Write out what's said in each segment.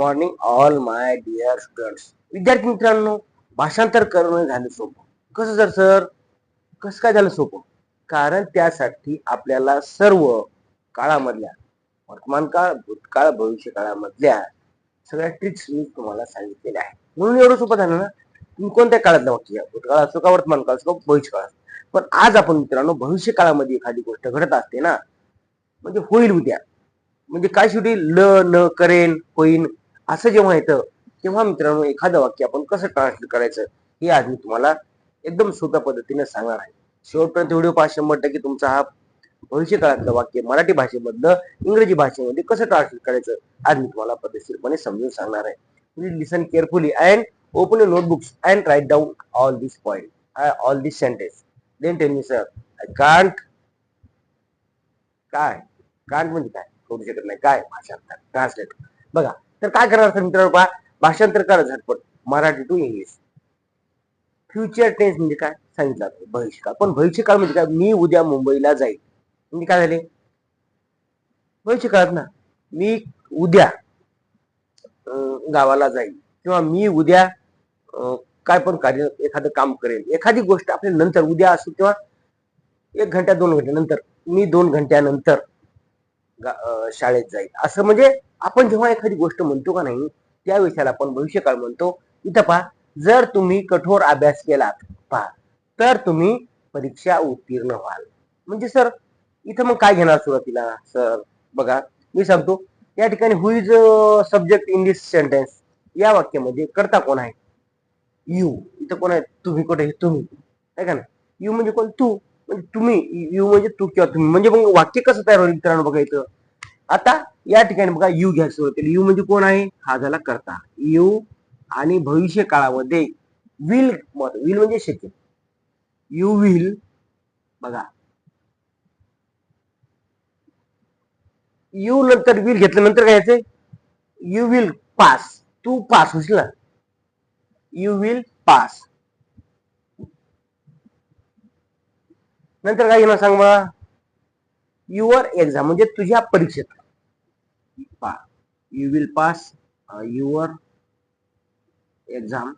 Morning all my dear students विद्यार्थी मित्रांनो भाषांतर करणं झालं सोपं. कसं सर सर कसं काय झालं सोपं? कारण त्यासाठी आपल्याला सर्व काळामधल्या वर्तमान काळ भूतकाळ भविष्य काळामधल्या सगळ्या ट्रिक्स मी तुम्हाला सांगितलेल्या आहेत. म्हणून एवढं सोपं झालं ना? तुम्ही कोणत्या काळातलं वाक्य भूतकाळ असो का वर्तमान काळ असो का भविष्य काळ पण आज आपण मित्रांनो भविष्य काळामध्ये एखादी गोष्ट घडत असते ना? म्हणजे होईल उद्या. म्हणजे काय शेवटी? ल न करेन होईन असं जेव्हा येतं तेव्हा मित्रांनो एखादं वाक्य आपण कसं ट्रान्सलेट करायचं हे आज मी तुम्हाला एकदम सोप्या पद्धतीने सांगणार आहे. शेवटपर्यंत व्हिडिओ पहा शंभर टक्के तुमचा हा भविष्यकाळातलं वाक्य मराठी भाषेमधलं इंग्रजी भाषेमध्ये कसं ट्रान्सलेट करायचं आज मी तुम्हाला पद्धतशीरपणे समजून सांगणार आहे. Please listen carefully and open your notebooks and write down all this point all this sentence then tell me sir I can't काय? कांट म्हणजे काय? करू शकत नाही. काय? भाषा ट्रान्सलेट बघा तर काय करणार सर मित्रांनो पहा भाषांतर करा झटपट. Marathi to English future tense म्हणजे काय? सांगितलं भविष्यकाळ. पण भविष्यकाळ म्हणजे काय? मी उद्या मुंबईला जाईल. म्हणजे काय झाले? भविष्यकाळात ना मी उद्या गावाला जाईल. किंवा मी उद्या काय पण कार्य एखादं काम करेल. एखादी गोष्ट आपल्या नंतर उद्या असेल किंवा एक घंटा दोन घंट्यानंतर मी दोन घंट्यानंतर शाळेत जाईल. असं म्हणजे आपण जेव्हा एखादी गोष्ट म्हणतो का नाही त्या विषयाला आपण भविष्यकाळ म्हणतो. इथं पहा जर तुम्ही कठोर अभ्यास केलात पहा तर तुम्ही परीक्षा उत्तीर्ण व्हाल. म्हणजे सर इथं मग काय घेणार सुरुवातीला? सर बघा मी सांगतो या ठिकाणी who is subject in this sentence या वाक्यामध्ये करता कोण आहे? यू इथं कोण आहे? तुम्ही कुठे? आहे? तुम्ही. आहे का ना यू म्हणजे कोण? तू. म्हणजे तुम्ही यू म्हणजे तू किंवा तुम्ही. म्हणजे मग वाक्य कसं तयार होईल मित्रांनो बघा इथं. आता या ठिकाणी बघा यू घ्या सुरू केली. यू म्हणजे कोण आहे? हा झाला करता. यू आणि भविष्य काळामध्ये विल विल म्हणजे शक्य. यू विल बघा. यू नंतर विल घेतल्यानंतर नंतर काय यायचंय? यू विल पास तू पास होशील ना? यू विल पास नंतर काय घेणार सांग मला युअर एक्झाम म्हणजे तुझ्या परीक्षेत. पा you will pass your exam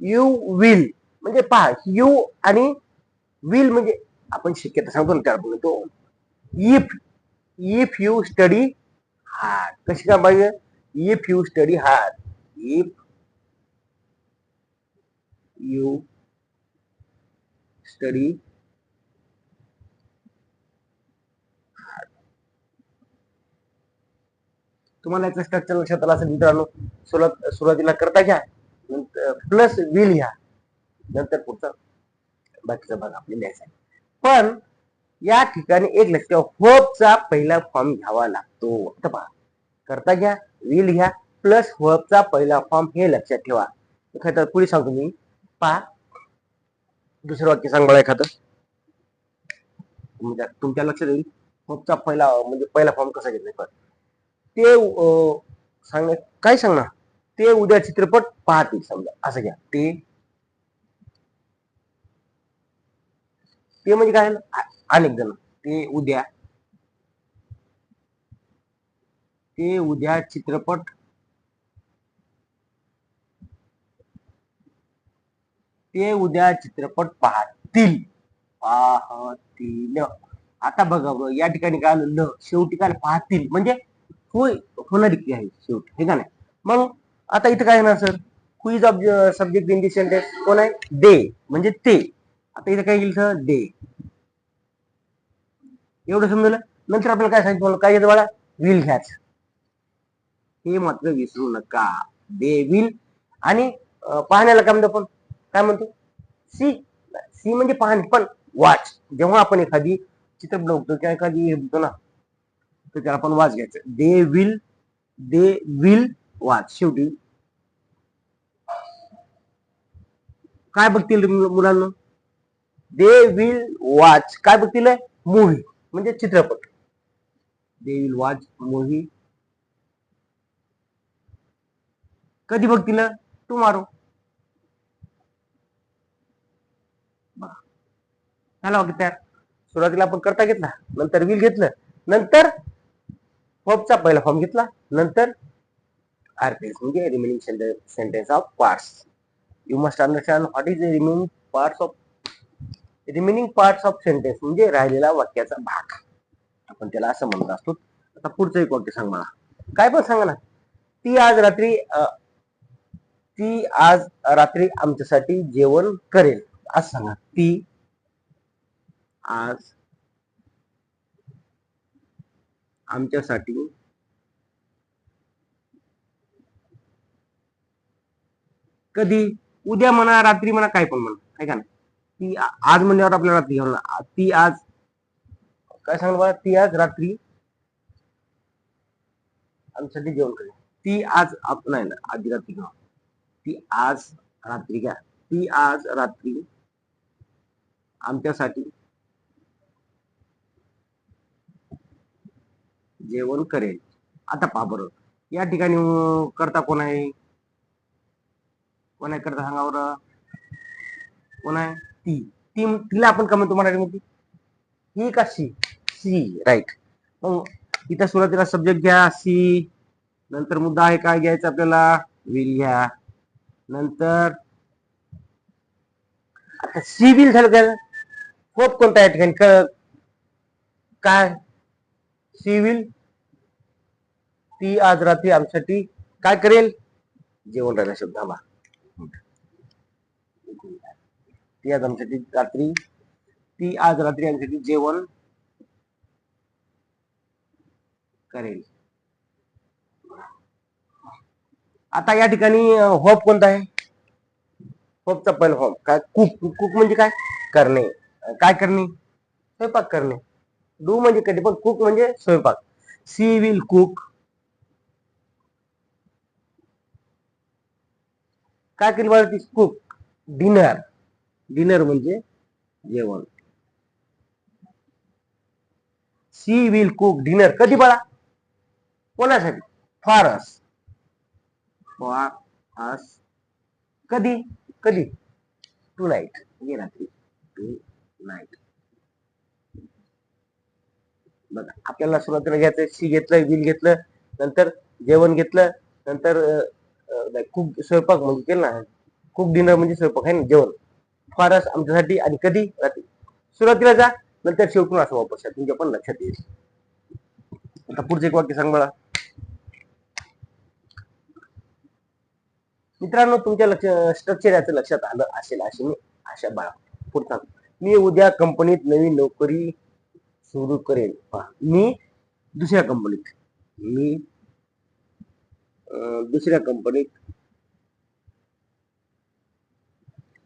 you will म्हणजे पहा यू आणि विल म्हणजे आपण शक्यता सांगतो ना त्याला बोलतो if if you study hard कशी काय पाहिजे if you study hard if you study तुम्हाला याचं स्ट्रक्चर लक्षात आलं असेल मित्रांनो सुरुवात सुरुवातीला करता घ्या प्लस विल घ्या नंतर पुढचं बाकीचं भाग आपले लिहायचा पण या ठिकाणी एक लक्ष होपचा पहिला फॉर्म घ्यावा लागतो. आता पहा करता घ्या विल घ्या प्लस होपचा पहिला फॉर्म हे लक्षात ठेवा. एखादं पुढे सांगतो मी. पहा दुसरं वाक्य सांग मला एखादं. म्हणजे तुमच्या लक्षात येईल होपचा पहिला म्हणजे पहिला फॉर्म कसा घेतला ते अं, सांग काय सांगणार? ते उद्या चित्रपट पाहतील समजा. असं घ्या. ते ते म्हणजे काय? अनेक जण. ते उद्या ते उद्या चित्रपट ते उद्या चित्रपट पाहतील. पाहतील. आता बघा या ठिकाणी काय आलं? ल. शेवटी काय पाहतील. म्हणजे होय होणारी की आहे शेवट. हे का नाही? मग आता इथं काय येणार sir? Who is of subject in this sentence कोण आहे? दे. म्हणजे ते. आता इथं काय येईल सर? दे. एवढं समजलं? नंतर आपल्याला काय सांगितलं काय येतं बाळा? विल घ्याच हे मात्र विसरू नका. दे विल आणि पाहण्याला काय म्हणतो आपण? काय म्हणतो? सी सी म्हणजे पाहणे पण वाच जेव्हा आपण एखादी चित्रपट बघतो किंवा एखादी बघतो ना तर त्याला आपण वाच घ्यायचं. They will they will watch शेवटी. काय बघतील मुलांना? दे विल वॉच काय बघतील? मूवी म्हणजे चित्रपट. दे विल वॉच मूवी कधी बघतील? टुमारो झाला वाक्य तयार. सुरुवातीला आपण करता घेतला. नंतर विल घेतलं. नंतर फॉर्मचा पहिला फॉर्म घेतला. नंतर आरपीएस म्हणजे remaining sentence of parts you must understand what is remaining parts of remaining parts of sentence म्हणजे राहिलेला वाक्याचा भाग. आपण त्याला असं म्हणत असतो. आता पुढचं एक वाक्य सांग मला? काय पण सांगा ना. ती आज रात्री ती आज रात्री आमच्यासाठी जेवण करेल. असं सांगा. ती आज आमच्यासाठी कधी? उद्या म्हणा रात्री म्हणा काय पण म्हणा. काय का ती आज म्हणल्यावर आपल्याला रात्री घ्यावं ती आज काय सांगणार बघा ती आज रात्री आमच्यासाठी जेवण करेल. ती आज आपण नाही ना आधी रात्री घ्या ती आज रात्री घ्या. ती आज रात्री आमच्यासाठी जेवण करेल. आता पहा बरं. या ठिकाणी करता कोण आहे? कोण आहे करता सांगा बरं? कोण आहे? ती. ती तिला आपण कमेंट म्हणतो म्हणते ही का सी? सी. राईट मग हो. इथं सुरुवातीला सब्जेक्ट घ्या. सी. नंतर मुद्दा आहे काय घ्यायचं आपल्याला? विल घ्या. नंतर आता सी विल झालं का होप कोणता या ठिकाणी? काय? सी विल ती आज रात्री आमच्यासाठी काय करेल? जेवण राहिला शब्द ती आज आमच्यासाठी रात्री ती आज रात्री आमच्यासाठी जेवण करेल. आता या ठिकाणी होप कोणता आहे? होपचा पहिला होप. काय? कुक. कुक म्हणजे काय? करणे. काय करणे? स्वयंपाक करणे. डू म्हणजे कधी? पण कुक म्हणजे स्वयंपाक. She will cook. काय केली मला ती कुक डिनर. डिनर म्हणजे जेवण. She will cook dinner. कधी बाळा? कोणासाठी? फॉर अस फॉर अस कधी? कधी? टू नाईट म्हणजे रात्री. टू नाईट बघा आपल्याला सुरुवातीला घ्यायचं सी घेतलं विल घेतलं नंतर जेवण घेतलं नंतर कुक स्वयंपाक म्हणजे केलं ना कुक डिनर म्हणजे स्वयंपाक आहे ना जेवण. फारच आमच्यासाठी आणि कधी रात्री. सुरुवातीला जा नंतर शेवटून असं वापस या. तुमच्या पण लक्षात येईल. आता पुढचं एक वाक्य सांग मला मित्रांनो तुमच्या लक्ष स्ट्रक्चर याचं लक्षात आलं असेल अशी मी आशा बाळा पुढचा मी उद्या कंपनीत नवीन नोकरी सुरू करेन. पहा, मी दुसऱ्या कंपनीत. मी दुसऱ्या कंपनीत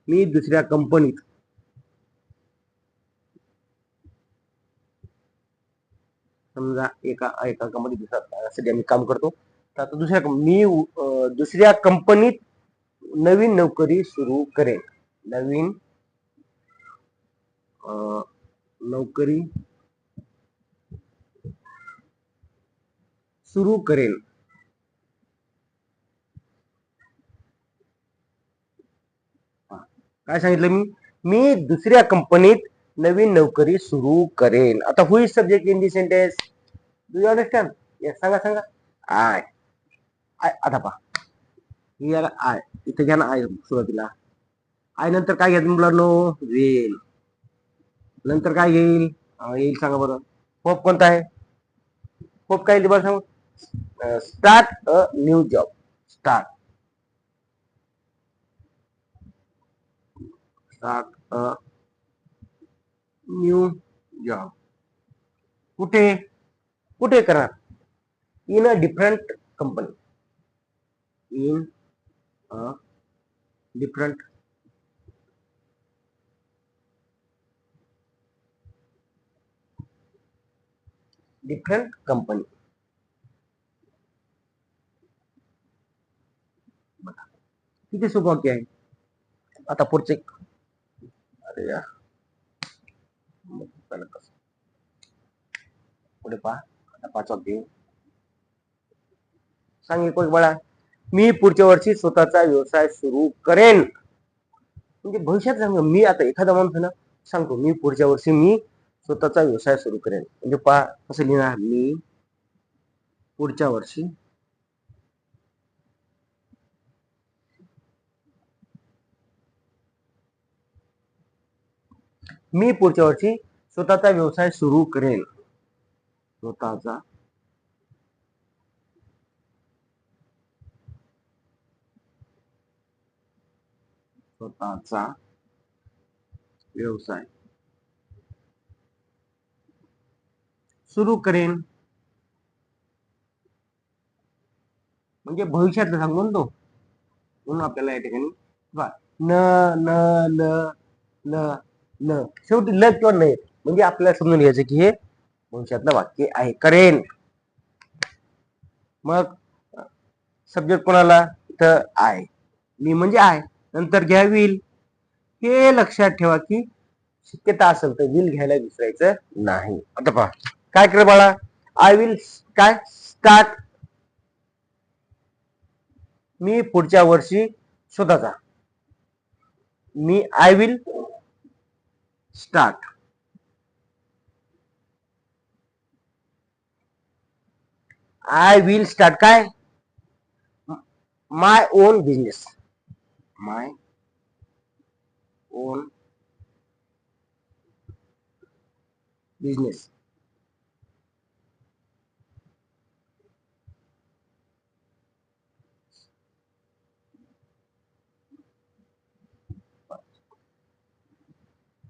मी दुसऱ्या कंपनीत समजा एका एका कंपनीत दुसऱ्या सध्या मी काम करतो. तर आता दुसऱ्या मी दुसऱ्या कंपनीत नवीन नोकरी सुरू करेन. नवीन नोकरी सुरू करेन हा. काय सांगितलं मी? मी दुसऱ्या कंपनीत नवीन नोकरी सुरू करेन. आता who is subject in the sentence do you understand yes सांगा सांगा. आय आय आता पहा. ही याला आय इथे घ्या ना आय सुरुवातीला. आय नंतर काय घ्या मुलांनो? वेल नंतर काय येईल येईल सांगा बरं. होप कोणता आहे? होप काय येईल बरं सांग. Start a new job start start new job कुठे कुठे करणार in a different company in a different different company किती सोपं आहे? आता पुढचे अरे पुढे पहा आता मी पुढच्या वर्षी स्वतःचा व्यवसाय सुरू करेन. म्हणजे भविष्यात सांग मी आता एखादा माणूस ना सांगतो मी पुढच्या वर्षी मी स्वतःचा व्यवसाय सुरू करेन. म्हणजे पहा कसं लिहिणार मी पुढच्या वर्षी मी पुढच्या वर्षी स्वतःचा व्यवसाय सुरू करेन. स्वतःचा. स्वतःचा व्यवसाय. सुरू करेन. म्हणजे भविष्यातलं सांगून तो. म्हणून आपल्याला या ठिकाणी न न ल ल न शेवटी ल किंवा न म्हणजे आपल्याला समजून घ्यायचं की हे भविष्यातलं वाक्य आहे. करेन. मग सब्जेक्ट कोणाला तर आहे. मी म्हणजे आहे. नंतर घ्या विल हे लक्षात ठेवा की शक्यता असेल तर विल घ्यायला विसरायचं नाही. आता पहा. काय कर बाळा? आय विल काय? स्टार्ट मी पुढच्या वर्षी स्वतःचा. मी I will start I will start काय? My own business my own business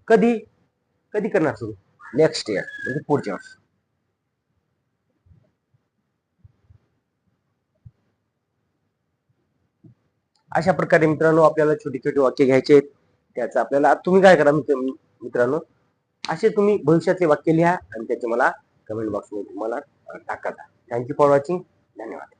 कधी? कधी करणार सुरू? नेक्स्ट इयर म्हणजे पुढच्या वर्षी. अशा प्रकारे मित्रांनो आपल्याला छोटी छोटी वाक्य घ्यायचे आहेत. त्याचं आपल्याला तुम्ही काय करा मित्र मित्रांनो? असे तुम्ही भविष्यातले वाक्य लिहा आणि त्याचे मला कमेंट बॉक्समध्ये तुम्हाला टाका. थँक्यू फॉर वॉचिंग धन्यवाद.